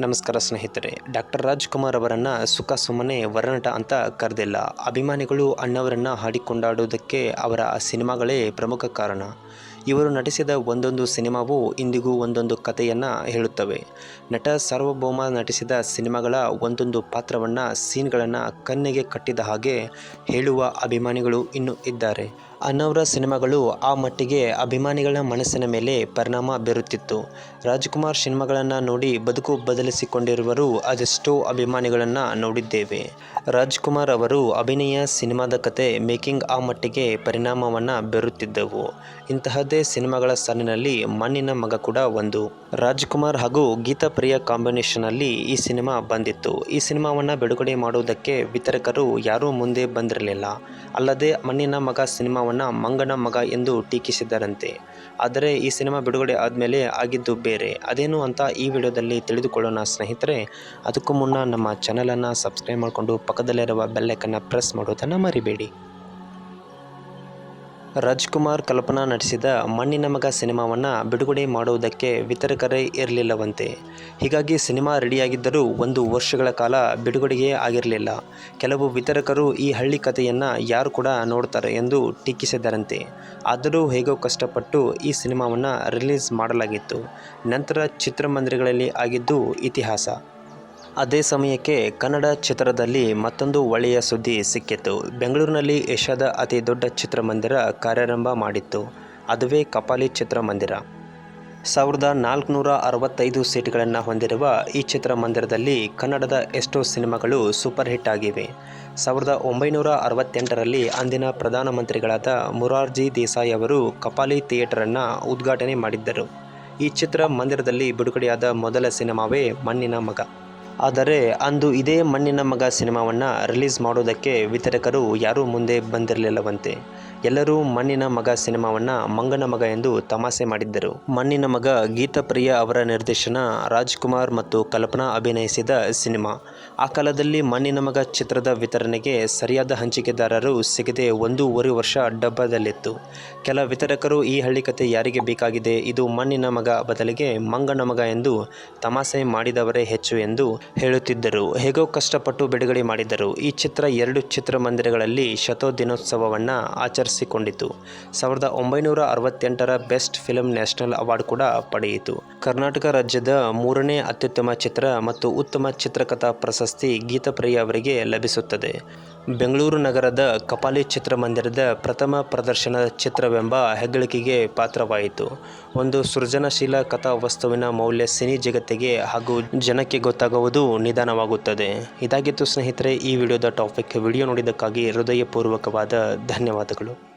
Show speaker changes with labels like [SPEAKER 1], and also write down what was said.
[SPEAKER 1] ನಮಸ್ಕಾರ ಸ್ನೇಹಿತರೆ, ಡಾಕ್ಟರ್ ರಾಜ್ಕುಮಾರ್ ಅವರನ್ನು ಸುಖ ಸುಮ್ಮನೆ ವರನಟ ಅಂತ ಕರೆದಿಲ್ಲ. ಅಭಿಮಾನಿಗಳು ಅಣ್ಣವರನ್ನು ಹಾಡಿಕೊಂಡಾಡುವುದಕ್ಕೆ ಅವರ ಸಿನಿಮಾಗಳೇ ಪ್ರಮುಖ ಕಾರಣ. ಇವರು ನಟಿಸಿದ ಒಂದೊಂದು ಸಿನಿಮಾವು ಇಂದಿಗೂ ಒಂದೊಂದು ಕಥೆಯನ್ನು ಹೇಳುತ್ತವೆ. ನಟ ಸಾರ್ವಭೌಮ ನಟಿಸಿದ ಸಿನಿಮಾಗಳ ಒಂದೊಂದು ಪಾತ್ರವನ್ನು ಸೀನ್ಗಳನ್ನು ಕಣ್ಣಿಗೆ ಕಟ್ಟಿದ ಹಾಗೆ ಹೇಳುವ ಅಭಿಮಾನಿಗಳು ಇನ್ನೂ ಇದ್ದಾರೆ. ಅಣ್ಣವರ ಸಿನಿಮಾಗಳು ಆ ಮಟ್ಟಿಗೆ ಅಭಿಮಾನಿಗಳ ಮನಸ್ಸಿನ ಮೇಲೆ ಪರಿಣಾಮ ಬೀರುತ್ತಿತ್ತು. ರಾಜ್ಕುಮಾರ್ ಸಿನಿಮಾಗಳನ್ನು ನೋಡಿ ಬದುಕು ಬದಲಿಸಿಕೊಂಡಿರುವರು ಅದೆಷ್ಟೋ ಅಭಿಮಾನಿಗಳನ್ನು ನೋಡಿದ್ದೇವೆ. ರಾಜ್ಕುಮಾರ್ ಅವರು ಅಭಿನಯ ಸಿನಿಮಾದ ಕತೆ ಮೇಕಿಂಗ್ ಆ ಮಟ್ಟಿಗೆ ಪರಿಣಾಮವನ್ನು ಬೀರುತ್ತಿದ್ದವು. ಇಂತಹದ್ದೇ ಸಿನಿಮಾಗಳ ಸಾಲಿನಲ್ಲಿ ಮಣ್ಣಿನ ಮಗ ಕೂಡ ಒಂದು. ರಾಜ್ಕುಮಾರ್ ಹಾಗೂ ಗೀತಾ ಪ್ರಿಯ ಕಾಂಬಿನೇಷನಲ್ಲಿ ಈ ಸಿನಿಮಾ ಬಂದಿತ್ತು. ಈ ಸಿನಿಮಾವನ್ನು ಬಿಡುಗಡೆ ಮಾಡುವುದಕ್ಕೆ ವಿತರಕರು ಯಾರೂ ಮುಂದೆ ಬಂದಿರಲಿಲ್ಲ. ಅಲ್ಲದೆ ಮಣ್ಣಿನ ಮಗ ಸಿನಿಮಾವನ್ನು ಮಂಗನ ಮಗ ಎಂದು ಟೀಕಿಸಿದ್ದರಂತೆ ಆದರೆ ಈ ಸಿನಿಮಾ ಬಿಡುಗಡೆ ಆದಮೇಲೆ ಆಗಿದ್ದು ಬೇರೆ. ಅದೇನು ಅಂತ ಈ ವಿಡಿಯೋದಲ್ಲಿ ತಿಳಿದುಕೊಳ್ಳೋಣ ಸ್ನೇಹಿತರೆ. ಅದಕ್ಕೂ ಮುನ್ನ ನಮ್ಮ ಚಾನಲನ್ನು ಸಬ್ಸ್ಕ್ರೈಬ್ ಮಾಡಿಕೊಂಡು ಪಕ್ಕದಲ್ಲಿರುವ ಬೆಲ್ಲೈಕನ್ನು ಪ್ರೆಸ್ ಮಾಡೋದನ್ನು ಮರಿಬೇಡಿ. ರಾಜ್ಕುಮಾರ್ ಕಲ್ಪನಾ ನಟಿಸಿದ ಮಣ್ಣಿನ ಮಗ ಸಿನಿಮಾವನ್ನು ಬಿಡುಗಡೆ ಮಾಡುವುದಕ್ಕೆ ವಿತರಕರೇ ಇರಲಿಲ್ಲವಂತೆ. ಹೀಗಾಗಿ ಸಿನಿಮಾ ರೆಡಿಯಾಗಿದ್ದರೂ ಒಂದು ವರ್ಷಗಳ ಕಾಲ ಬಿಡುಗಡೆಯೇ ಆಗಿರಲಿಲ್ಲ. ಕೆಲವು ವಿತರಕರು ಈ ಹಳ್ಳಿ ಕಥೆಯನ್ನು ಯಾರು ಕೂಡ ನೋಡ್ತಾರೆ ಎಂದು ಟೀಕಿಸಿದರಂತೆ. ಆದರೂ ಹೇಗೋ ಕಷ್ಟಪಟ್ಟು ಈ ಸಿನಿಮಾವನ್ನು ರಿಲೀಸ್ ಮಾಡಲಾಗಿತ್ತು. ನಂತರ ಚಿತ್ರಮಂದಿರಗಳಲ್ಲಿ ಆಗಿದ್ದು ಇತಿಹಾಸ. ಅದೇ ಸಮಯಕ್ಕೆ ಕನ್ನಡ ಚಿತ್ರದಲ್ಲಿ ಮತ್ತೊಂದು ಒಳ್ಳೆಯ ಸುದ್ದಿ ಸಿಕ್ಕಿತ್ತು. ಬೆಂಗಳೂರಿನಲ್ಲಿ ಏಷ್ಯಾದ ಅತಿ ದೊಡ್ಡ ಚಿತ್ರಮಂದಿರ ಕಾರ್ಯಾರಂಭ ಮಾಡಿತ್ತು. ಅದುವೇ ಕಪಾಲಿ ಚಿತ್ರಮಂದಿರ. ಸಾವಿರದ ನಾಲ್ಕುನೂರ ಅರವತ್ತೈದು ಸೀಟ್ಗಳನ್ನು ಹೊಂದಿರುವ ಈ ಚಿತ್ರಮಂದಿರದಲ್ಲಿ ಕನ್ನಡದ ಎಷ್ಟೋ ಸಿನಿಮಾಗಳು ಸೂಪರ್ ಹಿಟ್ ಆಗಿವೆ. ಸಾವಿರದ ಒಂಬೈನೂರ ಅರವತ್ತೆಂಟರಲ್ಲಿ ಅಂದಿನ ಪ್ರಧಾನಮಂತ್ರಿಗಳಾದ ಮುರಾರ್ಜಿ ದೇಸಾಯಿ ಅವರು ಕಪಾಲಿ ಥಿಯೇಟರನ್ನು ಉದ್ಘಾಟನೆ ಮಾಡಿದ್ದರು. ಈ ಚಿತ್ರ ಮಂದಿರದಲ್ಲಿ ಬಿಡುಗಡೆಯಾದ ಮೊದಲ ಸಿನಿಮಾವೇ ಮಣ್ಣಿನ ಮಗ. ಆದರೆ ಅಂದು ಇದೇ ಮಣ್ಣಿನ ಮಗ ಸಿನಿಮಾವನ್ನು ರಿಲೀಸ್ ಮಾಡೋದಕ್ಕೆ ವಿತರಕರು ಯಾರೂ ಮುಂದೆ ಬಂದಿರಲಿಲ್ಲವಂತೆ. ಎಲ್ಲರೂ ಮಣ್ಣಿನ ಮಗ ಸಿನಿಮಾವನ್ನು ಮಂಗನ ಮಗ ಎಂದು ತಮಾಷೆ ಮಾಡಿದ್ದರು. ಮಣ್ಣಿನ ಮಗ ಗೀತಪ್ರಿಯ ಅವರ ನಿರ್ದೇಶನ, ರಾಜ್ಕುಮಾರ್ ಮತ್ತು ಕಲ್ಪನಾ ಅಭಿನಯಿಸಿದ ಸಿನಿಮಾ. ಆ ಕಾಲದಲ್ಲಿ ಮಣ್ಣಿನ ಮಗ ಚಿತ್ರದ ವಿತರಣೆಗೆ ಸರಿಯಾದ ಹಂಚಿಕೆದಾರರು ಸಿಗದೆ ಒಂದೂವರೆ ವರ್ಷ ಡಬ್ಬದಲ್ಲಿತ್ತು. ಕೆಲ ವಿತರಕರು ಈ ಹಳ್ಳಿ ಕತೆ ಯಾರಿಗೆ ಬೇಕಾಗಿದೆ, ಇದು ಮಣ್ಣಿನ ಮಗ ಬದಲಿಗೆ ಮಂಗನ ಮಗ ಎಂದು ತಮಾಷೆ ಮಾಡಿದವರೇ ಹೆಚ್ಚು ಎಂದು ಹೇಳುತ್ತಿದ್ದರು. ಹೇಗೋ ಕಷ್ಟಪಟ್ಟು ಬಿಡುಗಡೆ ಮಾಡಿದ್ದರು ಈ ಚಿತ್ರ ಎರಡು ಚಿತ್ರಮಂದಿರಗಳಲ್ಲಿ ಶತೋದಿನೋತ್ಸವವನ್ನು ಆಚರಿಸಿಕೊಂಡಿತು. ಸಾವಿರದ ಒಂಬೈನೂರ ಅರವತ್ತೆಂಟರ ಬೆಸ್ಟ್ ಫಿಲ್ಮ್ ನ್ಯಾಷನಲ್ ಅವಾರ್ಡ್ ಕೂಡ ಪಡೆಯಿತು. ಕರ್ನಾಟಕ ರಾಜ್ಯದ ಮೂರನೇ ಅತ್ಯುತ್ತಮ ಚಿತ್ರ ಮತ್ತು ಉತ್ತಮ ಚಿತ್ರಕಥಾ ಪ್ರಶಸ್ತಿ ಗೀತಪ್ರಿಯ ಅವರಿಗೆ ಲಭಿಸುತ್ತದೆ. ಬೆಂಗಳೂರು ನಗರದ ಕಪಾಲಿ ಚಿತ್ರಮಂದಿರದ ಪ್ರಥಮ ಪ್ರದರ್ಶನ ಚಿತ್ರವೆಂಬ ಹೆಗ್ಗಳಿಕೆಗೆ ಪಾತ್ರವಾಯಿತು. ಒಂದು ಸೃಜನಶೀಲ ಕಥಾವಸ್ತುವಿನ ಮೌಲ್ಯ ಸಿನಿ ಜಗತ್ತಿಗೆ ಹಾಗೂ ಜನಕ್ಕೆ ಗೊತ್ತಾಗುವುದು ನಿಧಾನವಾಗುತ್ತದೆ. ಇದಾಗಿತ್ತು ಸ್ನೇಹಿತರೆ, ಈ ವಿಡಿಯೋದ ಟಾಪಿಕ್ ವಿಡಿಯೋ ನೋಡಿದ್ದಕ್ಕಾಗಿ ಹೃದಯಪೂರ್ವಕವಾದ ಧನ್ಯವಾದಗಳು.